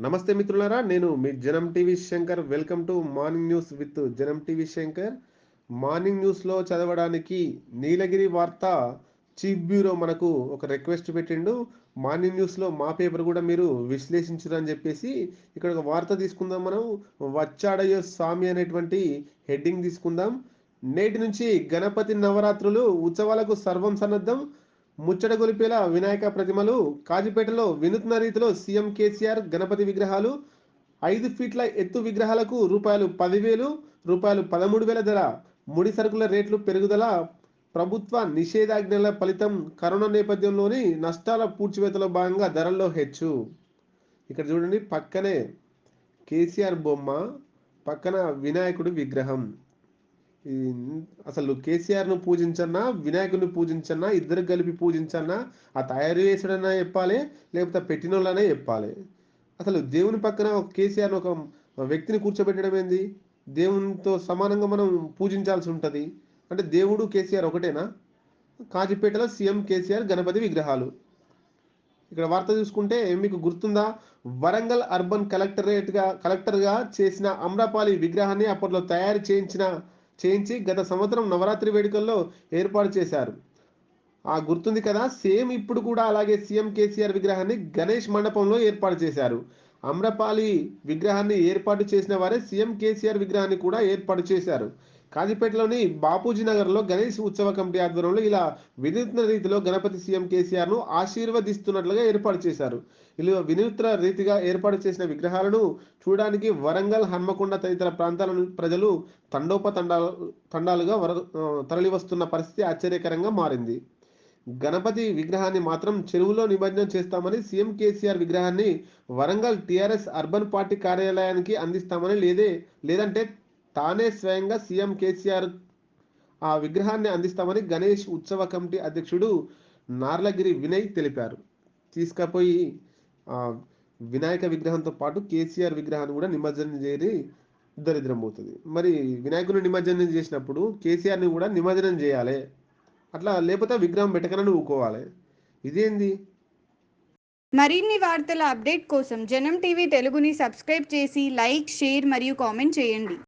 నమస్తే మిత్రులారా నేను మీ Janam TV Shankar. Welcome to morning news with Janam TV Shankar. Morning న్యూస్లో చదవడానికి నీలగిరి వార్త చీఫ్ బ్యూరో మనకు ఒక రిక్వెస్ట్ పెట్టిండు. మార్నింగ్ న్యూస్లో మా పేపర్ కూడా మీరు విశ్లేషించరు అని చెప్పేసి ఇక్కడ ఒక వార్త తీసుకుందాం మనం. వచ్చాడయ్యో స్వామి అనేటువంటి హెడ్డింగ్ తీసుకుందాం. నేటి నుంచి గణపతి నవరాత్రులు ఉత్సవాలకు సర్వం సన్నద్ధం. ముచ్చట గొలిపేలా వినాయక ప్రతిమలు కాజిపేటలో వినూత్న రీతిలో సీఎం కేసీఆర్ గణపతి విగ్రహాలు ఐదు ఫీట్ల ఎత్తు విగ్రహాలకు రూపాయలు పదివేలు రూపాయలు పదమూడు వేల ధర. ముడి సరుకుల రేట్లు పెరుగుదల ప్రభుత్వ నిషేధాజ్ఞల ఫలితం కరోనా నేపథ్యంలోని నష్టాల పూడ్చివేతలో భాగంగా ధరల్లో హెచ్చు. ఇక్కడ చూడండి పక్కనే కేసీఆర్ బొమ్మ పక్కన వినాయకుడి విగ్రహం. అసలు కేసీఆర్ను పూజించన్నా వినాయకుడిని పూజించన్నా ఇద్దరు కలిపి పూజించన్నా ఆ తయారు చేసాడన్నా చెప్పాలి లేకపోతే పెట్టినోళ్ళనే చెప్పాలి. అసలు దేవుని పక్కన ఒక కేసీఆర్ ఒక వ్యక్తిని కూర్చోబెట్టడం ఏంది? దేవునితో సమానంగా మనం పూజించాల్సి ఉంటుంది. అంటే దేవుడు కేసీఆర్ ఒకటేనా? కాజీపేటలో సీఎం కేసీఆర్ గణపతి విగ్రహాలు. ఇక్కడ వార్త చూసుకుంటే మీకు గుర్తుందా? వరంగల్ అర్బన్ కలెక్టరేట్గా కలెక్టర్గా చేసిన అమ్రపాలి విగ్రహాన్ని అప్పట్లో తయారు చేయించిన చేయించి గత సంవత్సరం నవరాత్రి వేడుకల్లో ఏర్పాటు చేశారు. ఆ గుర్తుంది కదా సేమ్ ఇప్పుడు కూడా అలాగే సీఎం కేసీఆర్ విగ్రహాన్ని గణేష్ మండపంలో ఏర్పాటు చేశారు. అమ్రపాలి విగ్రహాన్ని ఏర్పాటు చేసిన వారే సీఎం కేసీఆర్ విగ్రహాన్ని కూడా ఏర్పాటు చేశారు. కాజీపేటలోని బాపూజీ నగర్లో గణేష్ ఉత్సవ కమిటీ ఆధ్వర్యంలో ఇలా వినూత్న రీతిలో గణపతి సీఎం కేసీఆర్ను ఆశీర్వదిస్తున్నట్లుగా ఏర్పాటు చేశారు. ఇలా వినూత్న రీతిగా ఏర్పాటు చేసిన విగ్రహాలను చూడడానికి వరంగల్ హన్మకొండ తదితర ప్రాంతాల ప్రజలు తండోపతండాలు తండాలుగా వర తరలివస్తున్న పరిస్థితి ఆశ్చర్యకరంగా మారింది. గణపతి విగ్రహాన్ని మాత్రం చెరువులో నిమజ్జనం చేస్తామని సీఎం కేసీఆర్ విగ్రహాన్ని వరంగల్ టీఆర్ఎస్ అర్బన్ పార్టీ కార్యాలయానికి అందిస్తామని లేదే లేదంటే తానే స్వయంగా సీఎం కేసీఆర్ ఆ విగ్రహాన్ని అందిస్తామని గణేష్ ఉత్సవ కమిటీ అధ్యక్షుడు నార్లగిరి వినయ్ తెలిపారు. తీసుకపోయి వినాయక విగ్రహంతో పాటు కేసీఆర్ విగ్రహాన్ని కూడా నిమజ్జనం చేరి దరిద్రం పోతుంది. మరి వినాయకుని నిమజ్జనం చేసినప్పుడు కేసీఆర్ని కూడా నిమజ్జనం చేయాలి? అట్లా లేకపోతే విగ్రహం పెట్టకనని ఊకోవాలి. ఇదేంది? మరిన్ని వార్తల అప్డేట్ కోసం జనం టీవీ తెలుగుని సబ్స్క్రైబ్ చేసి లైక్ షేర్ మరియు కామెంట్ చేయండి.